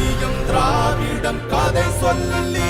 தெரியும் திராவிடம் கதை சொல்லி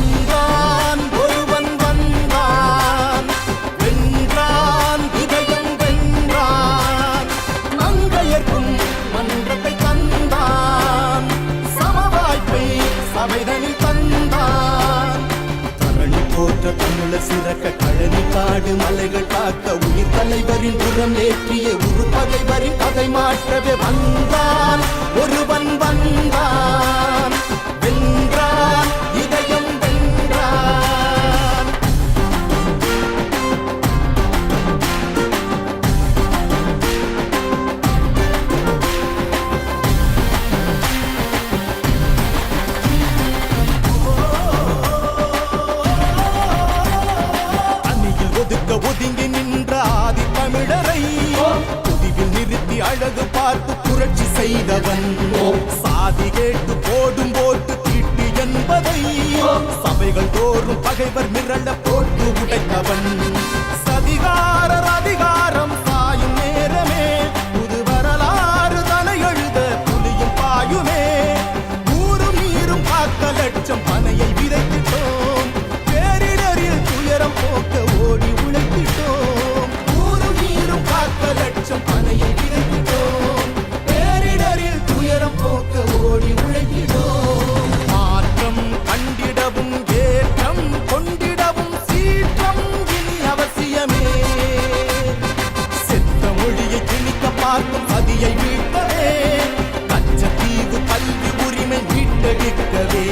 தரணி தமிழ சிறக்க கழனி காடு மலைகள் காக்க உயிர் தலைவரின் புறம் ஏற்றிய ஒரு பகைவரின் கதை மாற்றவே வந்தான். ஒருவன் வந்தான். ஒதுக்க ஒதுங்கி நின்ற ஆதி தமிழரை புதிவில் நிறுத்தி அழகு பார்த்து புரட்சி செய்தவன். சாதி கேட்டு போடும் போட்டு தீட்டு என்பதை. சபைகள் தோறும் பகைவர் மிரள போட்டு உடைத்தவன். கல்வியை கிழிக்க பார்க்கும் சதியை மீட்பதே. கஞ்ச தீவு கல்வி உரிமை மீட்டெடுக்கவே.